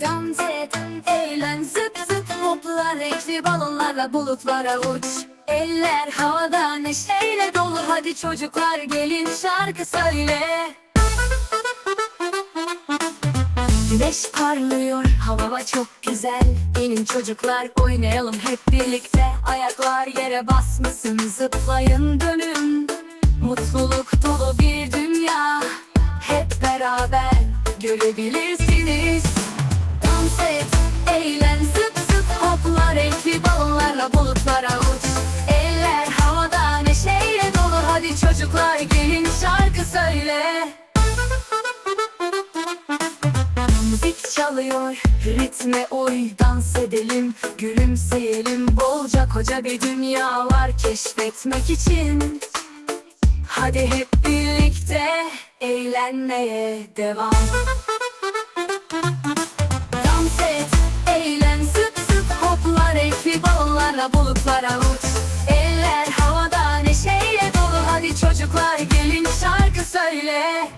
Dans et, eğlen zıp zıp hopla Renkli balonlarla bulutlara uç. Eller havada neşeyle dolu Hadi çocuklar gelin şarkı söyle. Güneş parlıyor, hava çok güzel. İnin çocuklar oynayalım hep birlikte. Ayaklar yere basmasın, zıplayın dönün. Mutluluk dolu bir dünya Hep beraber görebilirsiniz Dans eğlen, zıp zıp hopla Renkli balonlarla bulutlara uç. Eller havada neşeyle dolu Hadi çocuklar gelin şarkı söyle. Müzik çalıyor, ritme uy, dans edelim, gülümseyelim. Bolca koca bir dünya var keşfetmek için. Hadi hep birlikte eğlenmeye devam bulutlara uç Eller havada neşeyle dolu. Hadi çocuklar gelin şarkı söyle.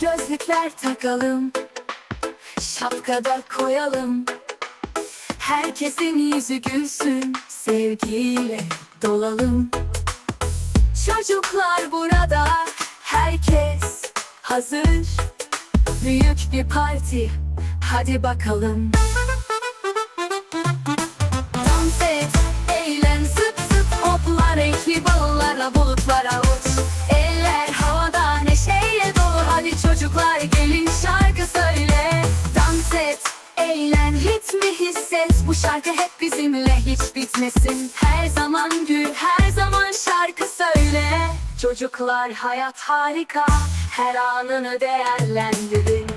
Gözlükler takalım Şapkada koyalım. Herkesin yüzü gülsün Sevgiyle dolalım Çocuklar burada. Herkes hazır. Büyük bir parti. Hadi bakalım. Dans et, eğlen, zıp zıp hopla Renkli balonlarla bulutlara uç. Eller havada neşeyle dolu. Hadi çocuklar gelin şarkı söyle. Dans et, eğlen, ritmi hisset. Bu şarkı hep bizimle. Hiç bitmesin. Her zaman gül, her Çocuklar hayat harika Her anını değerlendirin